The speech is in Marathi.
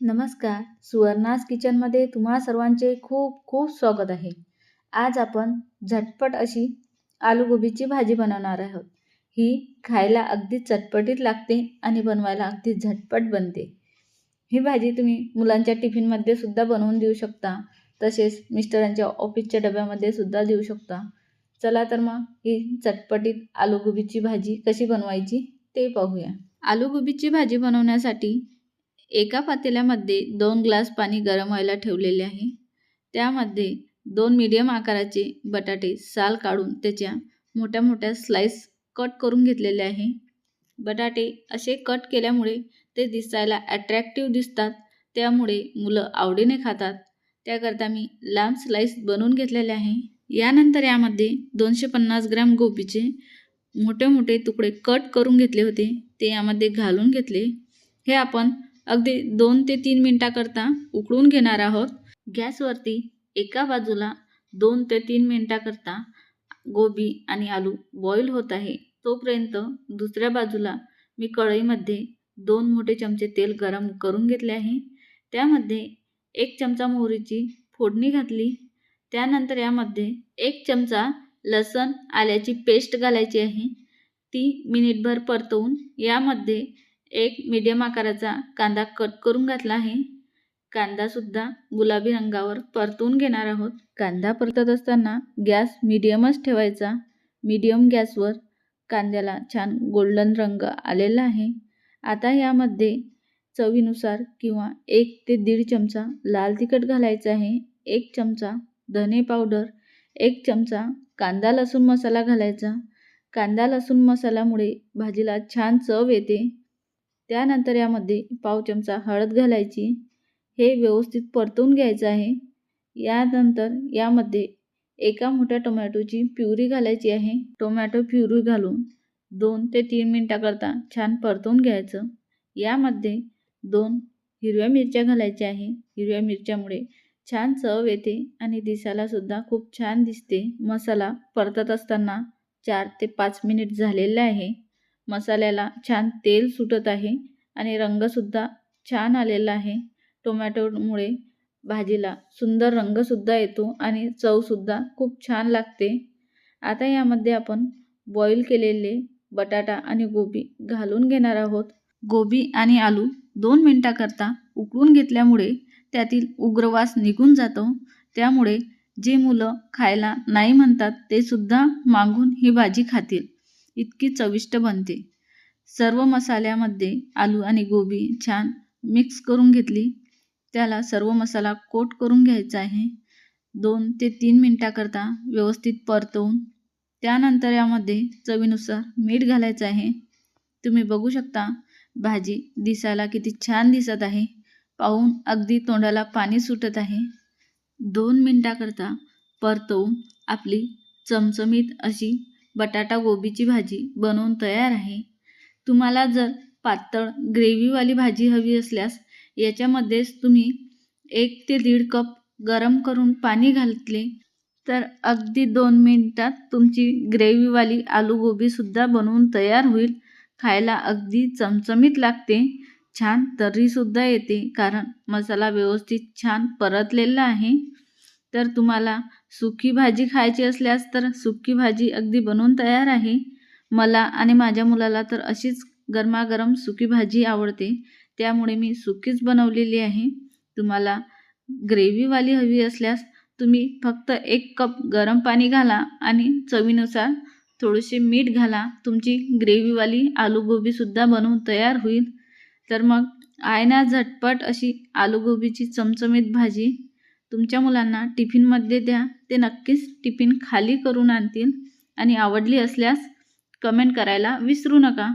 नमस्कार. सुवर्णास किचनमध्ये तुम्हा सर्वांचे खूप खूप स्वागत आहे. आज आपण झटपट अशी आलूगोबीची भाजी बनवणार आहोत. ही खायला अगदी चटपटीत लागते आणि बनवायला अगदी झटपट बनते. ही भाजी तुम्ही मुलांच्या टिफिनमध्ये सुद्धा बनवून देऊ शकता. तसेच मिस्टरांच्या ऑफिसच्या डब्यामध्ये सुद्धा देऊ शकता. चला तर मग ही चटपटीत आलूगोबीची भाजी कशी बनवायची ते पाहूया. आलूगोबीची भाजी बनवण्यासाठी एका पातेल्यामध्ये दोन ग्लास पाणी गरम व्हायला ठेवलेले आहे. त्यामध्ये दोन मीडियम आकाराचे बटाटे साल काढून त्याच्या मोठ्या मोठ्या स्लाइस कट करून घेतलेले आहे. बटाटे असे कट केल्यामुळे ते दिसायला ॲट्रॅक्टिव्ह दिसतात. त्यामुळे मुलं आवडीने खातात. त्याकरता मी लांब स्लाइस बनवून घेतलेले आहे. यानंतर यामध्ये दोनशे पन्नास ग्रॅम गोबीचे मोठे मोठे तुकडे कट करून घेतले होते. ते यामध्ये घालून घेतले. हे आपण अगदी दोन ते तीन मिनटाकरता उकळून घेणार आहोत. गॅसवरती एका बाजूला दोन ते तीन मिनटाकरता गोबी आणि आलू बॉईल होत आहे. तोपर्यंत दुसऱ्या बाजूला मी कढईमध्ये दोन मोठे चमचे तेल गरम करून घेतले आहे. त्यामध्ये एक चमचा मोहरीची फोडणी घातली. त्यानंतर यामध्ये एक चमचा लसण आल्याची पेस्ट घालायची आहे. ती मिनिटभर परतवून यामध्ये एक मीडियम आकाराचा कांदा कट करून घातला आहे. कांदासुद्धा गुलाबी रंगावर परतून घेणार आहोत. कांदा परतत असताना गॅस मीडियमच ठेवायचा. मीडियम गॅसवर कांद्याला छान गोल्डन रंग आलेला आहे. आता यामध्ये चवीनुसार किंवा एक ते दीड चमचा लाल तिखट घालायचं आहे. एक चमचा धने पावडर एक चमचा कांदा लसूण मसाला घालायचा. कांदा लसूण मसाल्यामुळे भाजीला छान चव येते. त्यानंतर यामध्ये पाव चमचा हळद घालायची. हे व्यवस्थित परतून घ्यायचं आहे. यानंतर यामध्ये एका मोठ्या टोमॅटोची प्युरी घालायची आहे. टोमॅटो प्युरी घालून दोन ते तीन मिनटाकरता छान परतून घ्यायचं. यामध्ये दोन हिरव्या मिरच्या घालायच्या आहे. हिरव्या मिरच्यामुळे छान चव येते आणि दिसायलासुद्धा खूप छान दिसते. मसाला परतत असताना चार ते पाच मिनिट झालेले आहे. मसाल्याला छान तेल सुटत आहे आणि रंगसुद्धा छान आलेला आहे. टोमॅटोमुळे भाजीला सुंदर रंगसुद्धा येतो आणि चवसुद्धा खूप छान लागते. आता यामध्ये आपण बॉईल केलेले बटाटा आणि गोबी घालून घेणार आहोत. गोबी आणि आलू दोन मिनटाकरता उकळून घेतल्यामुळे त्यातील उग्रवास निघून जातो. त्यामुळे जे मुलं खायला नाही म्हणतात ते सुद्धा मागून ही भाजी खातील. इतकी चविष्ट बनते. सर्व मसाल्यामध्ये आलू आणि गोबी छान मिक्स करून घेतली. त्याला सर्व मसाला कोट करून घ्यायचा आहे. दोन ते तीन मिनटाकरता व्यवस्थित परतवून त्यानंतर यामध्ये चवीनुसार मीठ घालायचं आहे. तुम्ही बघू शकता भाजी दिसायला किती छान दिसत आहे. पाहून अगदी तोंडाला पाणी सुटत आहे. दोन मिनटाकरता परतवून आपली चमचमीत अशी बटाटा गोबीची भाजी बनवून तयार आहे. तुम्हाला जर पातळ ग्रेव्हीवाली भाजी हवी असल्यास याच्यामध्येच तुम्ही एक ते दीड कप गरम करून पाणी घातले तर अगदी दोन मिनटात तुमची ग्रेव्हीवाली आलू गोबीसुद्धा बनवून तयार होईल. खायला अगदी चमचमीत लागते. छान तर्रीसुद्धा येते कारण मसाला व्यवस्थित छान परतलेला आहे. तर तुम्हाला सुकी भाजी खायची असल्यास तर सुकी भाजी अगदी बनवून तयार आहे. मला आणि माझ्या मुलाला तर अशीच गरमागरम सुकी भाजी आवडते. त्यामुळे मी सुकीच बनवलेली आहे. तुम्हाला ग्रेव्हीवाली हवी असल्यास तुम्ही फक्त एक कप गरम पाणी घाला आणि चवीनुसार थोडेसे मीठ घाला. तुमची ग्रेव्हीवाली आलूगोबीसुद्धा बनवून तयार होईल. तर मग आहे ना झटपट अशी आलूगोबीची चमचमीत भाजी तुमच्या मुलांना टिफिनमध्ये द्या. ते नक्कीच टिफिन खाली करून आणतील आणि आवडली असल्यास कमेंट करायला विसरू नका.